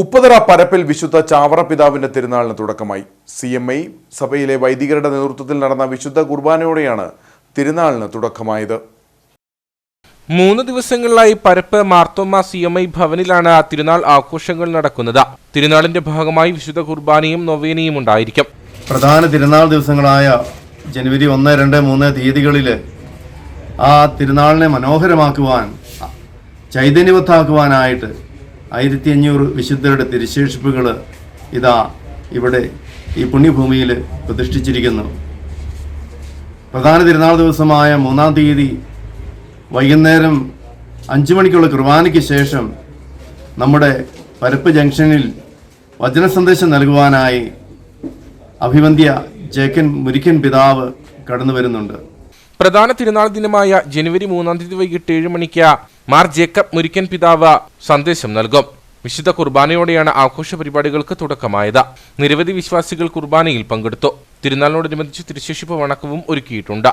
ഉപ്പതറ പരപ്പിൽ വിശുദ്ധ ചാവറ പിതാവിന്റെ തിരുനാളിന് തുടക്കമായി. സി എം ഐ സഭയിലെ വൈദികരുടെ നേതൃത്വത്തിൽ നടന്ന വിശുദ്ധ കുർബാനയോടെയാണ് തിരുനാളിന് തുടക്കമായത്. മൂന്ന് ദിവസങ്ങളിലായി പരപ്പ് മാർത്തോമ സി എം ഐ ഭവനിലാണ് തിരുനാൾ ആഘോഷങ്ങൾ നടക്കുന്നത്. തിരുനാളിന്റെ ഭാഗമായി വിശുദ്ധ കുർബാനയും നൊവേനയും ഉണ്ടായിരിക്കും. പ്രധാന തിരുനാൾ ദിവസങ്ങളായ ജനുവരി ഒന്ന് രണ്ട് മൂന്ന് തീയതികളിൽ ആ തിരുനാളിനെ മനോഹരമാക്കുവാൻ ചൈതന്യവത്താക്കുവാനായിട്ട് ആയിരത്തി അഞ്ഞൂറ് വിശുദ്ധരുടെ തിരുശേഷിപ്പുകൾ ഇതാ ഇവിടെ ഈ പുണ്യഭൂമിയിൽ പ്രതിഷ്ഠിച്ചിരിക്കുന്നു. പ്രധാന തിരുനാൾ ദിവസമായ മൂന്നാം തീയതി വൈകുന്നേരം അഞ്ചു മണിക്കുള്ള കുർബാനയ്ക്ക് ശേഷം നമ്മുടെ പരപ്പ് ജംഗ്ഷനിൽ വചന സന്ദേശം നൽകുവാനായി അഭിവന്ധ്യ ജേക്കൻ മുരിക്കൻ പിതാവ് കടന്നു വരുന്നുണ്ട് പ്രധാന തിരുനാൾ ദിനമായ ജനുവരി മൂന്നാം തീയതി വൈകിട്ട് ഏഴ് മണിക്ക് മാർ ജേക്കബ് മുരിക്കൻ പിതാവ് സന്ദേശം നൽകും. വിശുദ്ധ കുർബാനയോടെയാണ് ആഘോഷ പരിപാടികൾക്ക് തുടക്കമായത്. നിരവധി വിശ്വാസികൾ കുർബാനയിൽ പങ്കെടുത്തു. തിരുനാളിനോടനുബന്ധിച്ച് തിരുശേഷിപ്പ് വണക്കവും ഒരുക്കിയിട്ടുണ്ട്.